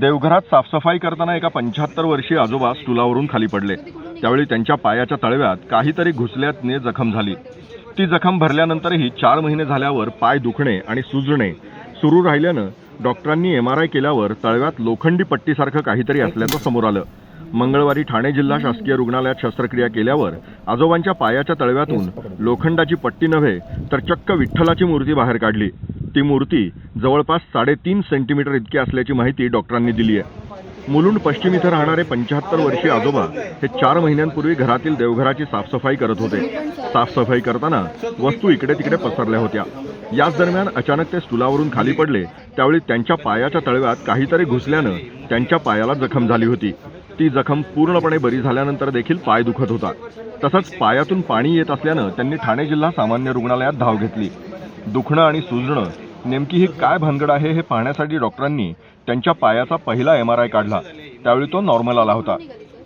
देवघरात साफसफाई करताना एका पंच्याहत्तर वर्षीय आजोबा स्टुलावरून खाली पडले. त्यावेळी त्यांच्या पायाच्या तळव्यात काहीतरी घुसल्याने जखम झाली. ती जखम भरल्यानंतरही चार महिने झाल्यावर पाय दुखणे आणि सुजणे सुरू राहिल्यानं डॉक्टरांनी एम आर आय केल्यावर तळव्यात लोखंडी पट्टीसारखं काहीतरी असल्याचं समोर आलं. मंगळवारी ठाणे जिल्हा शासकीय रुग्णालयात शस्त्रक्रिया केल्यावर आजोबांच्या पायाच्या तळव्यातून लोखंडाची पट्टी नव्हे तर चक्क विठ्ठलाची मूर्ती बाहेर काढली. ती मूर्ती जवळपास साडेतीन सेंटीमीटर इतकी असल्याची माहिती डॉक्टरांनी दिली आहे. मुलुंड पश्चिम इथं राहणारे पंच्याहत्तर वर्षीय आजोबा हे चार महिन्यांपूर्वी घरातील देवघराची साफसफाई करत होते. साफसफाई करताना वस्तू इकडे तिकडे पसरल्या होत्या. याच दरम्यान अचानक ते स्टुलावरून खाली पडले. त्यावेळी त्यांच्या पायाच्या तळव्यात काहीतरी घुसल्यानं त्यांच्या पायाला जखम झाली होती. ती जखम पूर्णपणे बरी झाल्यानंतर देखील पाय दुखत होता. तसंच पायातून पाणी येत असल्यानं त्यांनी ठाणे जिल्हा सामान्य रुग्णालयात धाव घेतली. दुखणं आणि सुजणं नेमकी ही काय भानगड आहे हे पाहण्यासाठी डॉक्टरांनी त्यांच्या पायाचा पहिला एम आर आय काढला. त्यावेळी तो नॉर्मल आला होता.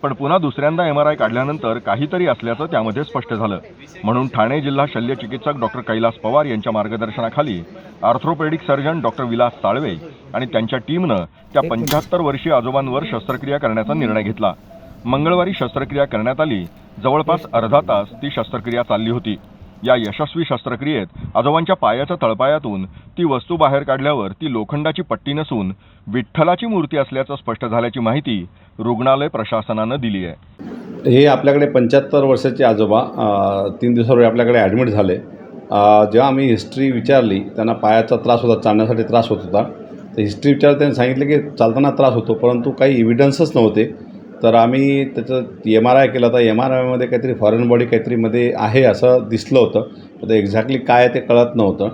पण पुन्हा दुसऱ्यांदा एम आर आय काढल्यानंतर काहीतरी असल्याचं त्यामध्ये स्पष्ट झालं. म्हणून ठाणे जिल्हा शल्य चिकित्सक डॉक्टर कैलास पवार यांच्या मार्गदर्शनाखाली orthopaedic surgeon doctor Vilas Salve आणि त्यांच्या टीमनं त्या पंच्याहत्तर वर्षीय आजोबांवर शस्त्रक्रिया करण्याचा निर्णय घेतला. मंगळवारी शस्त्रक्रिया करण्यात आली. जवळपास अर्धा तास ती शस्त्रक्रिया चालली होती. या यशस्वी शस्त्रक्रियेत आजोबांच्या पायाच्या तळपायातून ती वस्तू बाहेर काढल्यावर ती लोखंडाची पट्टी नसून विठ्ठलाची मूर्ती असल्याचं स्पष्ट झाल्याची माहिती रुग्णालय प्रशासनानं दिली आहे. हे आपल्याकडे पंच्याहत्तर वर्षाचे आजोबा तीन दिवसापूर्वी आपल्याकडे ॲडमिट झाले. जेव्हा आम्ही हिस्ट्री विचारली त्यांना पायाचा त्रास होता चालण्यासाठी त्रास होत होता. तर हिस्ट्री विचार त्यांनी सांगितलं की चालताना त्रास होतो परंतु काही इव्हिडन्सच नव्हते. तर आम्ही त्याचं एम आर आय केला. तर एम आर आयमध्ये काहीतरी फॉरेन बॉडी काहीतरी मध्ये आहे असं दिसलं होतं. तर एक्झॅक्टली काय ते कळत नव्हतं.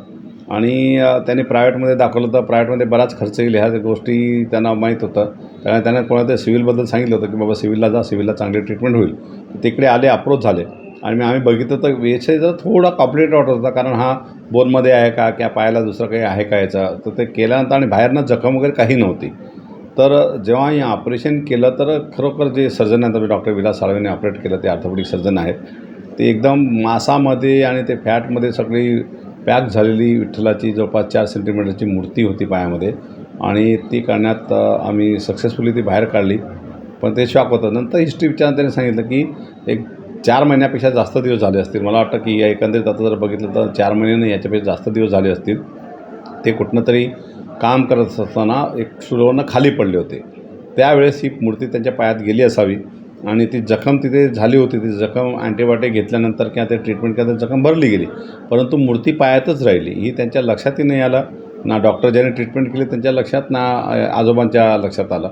आणि त्याने प्रायव्हेटमध्ये दाखवलं होतं. प्रायव्हेटमध्ये बराच खर्च येईल. ह्या गोष्टी त्यांना माहीत होतं. कारण त्याने कोणाला सिव्हिलबद्दल सांगितलं होतं की बाबा सिव्हिलला जा. सिव्हिलला चांगली ट्रीटमेंट होईल. तिकडे आले अप्रोच झाले. आणि आम्ही बघितलं तर याचे जर थोडा कॉम्प्लिकेट वाटत होता. कारण हा बोनमध्ये आहे का? किंवा पायाला दुसरं काही आहे का याचा? तर ते केल्यानंतर आणि बाहेरनं जखम वगैरे काही नव्हती. तर जेव्हा हे ऑपरेशन केलं तर खरोखर जे सर्जन आहेत डॉक्टर विलास साळवेने ऑपरेट केलं ते ऑर्थोपेडिक सर्जन आहेत. ते एकदम मासामध्ये आणि ते फॅटमध्ये सगळी पॅक झालेली विठ्ठलाची जवळपास चार सेंटीमीटरची मूर्ती होती पायामध्ये. आणि ती काढण्यात आम्ही सक्सेसफुली ती बाहेर काढली. पण ते शॉक होतं. नंतर हिस्ट्री विचारून त्यांनी सांगितलं की एक चार महिन्यापेक्षा जास्त दिवस झाले असतील. मला वाटतं की या एकंदरीत आता जर बघितलं तर चार महिने नाही याच्यापेक्षा जास्त दिवस झाले असतील. ते कुठनं तरी काम करत असताना एक सुरवणं खाली पडले होते. त्यावेळेस ही मूर्ती त्यांच्या पायात गेली असावी आणि ती जखम तिथे झाली होती. ती जखम अँटीबायोटिक घेतल्यानंतर किंवा ते ट्रीटमेंट केल्यानंतर जखम भरली गेली. परंतु मूर्ती पायातच राहिली. ही त्यांच्या लक्षातही नाही आलं. ना डॉक्टर ज्याने ट्रीटमेंट केली त्यांच्या लक्षात ना आजोबांच्या लक्षात आलं.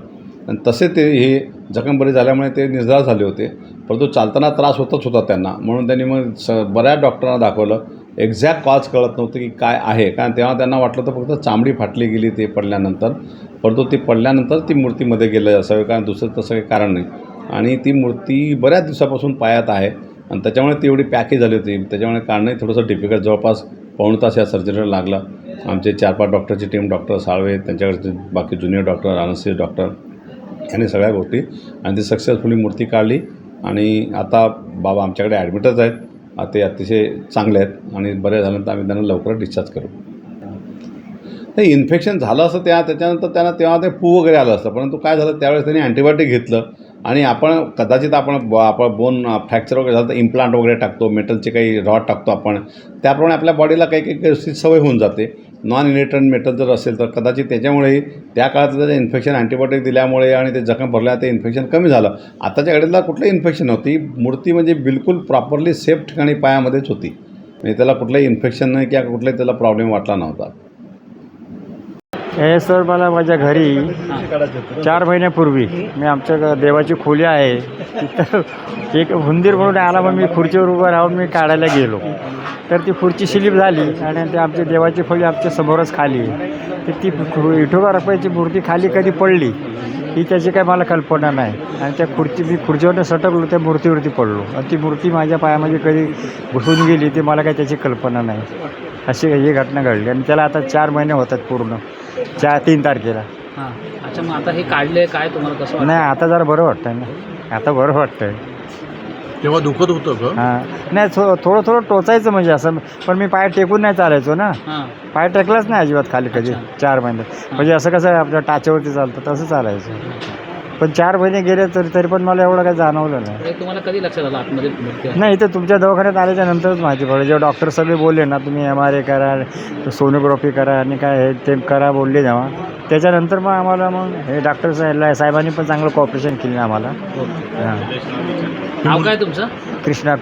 आणि तसे ते हे जखम बरी झाल्यामुळे ते निर्धार झाले होते. परंतु चालताना त्रास होतच होता त्यांना. म्हणून त्यांनी मग स बऱ्याच डॉक्टरांना दाखवलं. एक्झॅक्ट कॉज कळत नव्हतं की काय आहे. कारण तेव्हा त्यांना वाटलं तर फक्त चामडी फाटली गेली ते पडल्यानंतर. परंतु ती पडल्यानंतर ती मूर्तीमध्ये गेलं असावे कारण दुसरं तसं काही कारण नाही. आणि ती मूर्ती बऱ्याच दिवसापासून पायात आहे आणि त्याच्यामुळे ती एवढी पॅकेज झाली होती. त्याच्यामुळे काढणंही थोडंसं डिफिकल्ट जवळपास पाऊण तास या सर्जरीला लागला. आमचे चार पाच डॉक्टरची टीम डॉक्टर साळवे त्यांच्याकडचे बाकी ज्युनियर डॉक्टर अनस्थिस डॉक्टर यांनी सगळ्या गोष्टी. आणि ती सक्सेसफुली मूर्ती काढली. आणि आता बाबा आमच्याकडे ॲडमिटच आहेत. ते अतिशय चांगले आहेत आणि बरे झाल्यानंतर आम्ही त्यांना लवकर डिस्चार्ज करू. नाही इन्फेक्शन झालं असं त्या त्याच्यानंतर त्यांना तेव्हा ते पू वगैरे आलं असतं. परंतु काय झालं त्यावेळेस त्यांनी अँटीबायोटिक घेतलं. आणि आपण कदाचित आपण ब आपण बोन फ्रॅक्चर वगैरे झालं तर इम्प्लांट वगैरे टाकतो मेटलचे काही रॉड टाकतो आपण. त्याप्रमाणे आपल्या बॉडीला काही काही गोष्टी सवय होऊन जाते. नॉन इलेक्ट्रॉन मेटल जर असेल तर कदाचित त्याच्यामुळे त्या काळात त्याचं इन्फेक्शन अँटीबायोटिक दिल्यामुळे आणि ते जखम भरल्या ते इन्फेक्शन कमी झालं. आताच्या घडीला कुठलंही इन्फेक्शन नव्हती. मूर्ती म्हणजे बिलकुल प्रॉपरली सेफ ठिकाणी पायामध्येच होती. म्हणजे त्याला कुठलंही इन्फेक्शन नाही किंवा कुठलाही त्याला प्रॉब्लेम वाटला नव्हता. हे सर मला माझ्या घरी चार महिन्यापूर्वी मी आमच्या देवाची खोली आहे तिथं एक हुंदीर म्हणून आला मग मी खुर्चीवर उभं राहून मी काढायला गेलो. तर ती खुर्ची स्लिप झाली आणि ते आमची देवाची खोली आमच्या समोरच खाली तर ती विठोबा रपायची मूर्ती खाली कधी पडली ही त्याची काही मला कल्पना नाही. आणि त्या खुर्ची मी खुर्चीवरनं सटकलो त्या मूर्तीवरती पडलो. आणि ती मूर्ती माझ्या पायामध्ये कधी घुसून गेली ती मला काही त्याची कल्पना नाही. अशी ही घटना घडली आणि त्याला आता चार महिने होतात पूर्ण. चार तीन तारखेला. हां. अच्छा मग आता हे काढले काय तुम्हाला कसं वाटतं नाही आता जरा बरं वाटतंय ना. आता बरं वाटतंय. तेव्हा दुखत होतं का? हां. नाही थो थोडं थोडं टोचायचं म्हणजे असं पण मी पाय टेकून नाही चालायचो ना. हां. पाय टेकलाच नाही अजिबात खाली कधी. चार महिने. म्हणजे असं कसं आपल्या टाचेवरती चालतं तसं चालायचं. पण चार महिने गेले तरी तरी पण मला एवढं काही जाणवलं नाही. हे तुम्हाला कधी लक्षात आलं आतमध्ये मृत्यू? आहे? नाही इथं तुमच्या दवाखान्यात आल्याच्या नंतरच माहिती पडलं. जेव्हा डॉक्टर सगळे बोलले ना तुम्ही एम आर ए करा सोनोग्राफी करा आणि काय हे ते करा बोलले जेव्हा त्याच्यानंतर मग आम्हाला मग हे डॉक्टर साहेब साहेबांनी पण चांगलं कॉपरेशन केलं आम्हाला. ओके. हां. नाव काय तुमचं? कृष्णा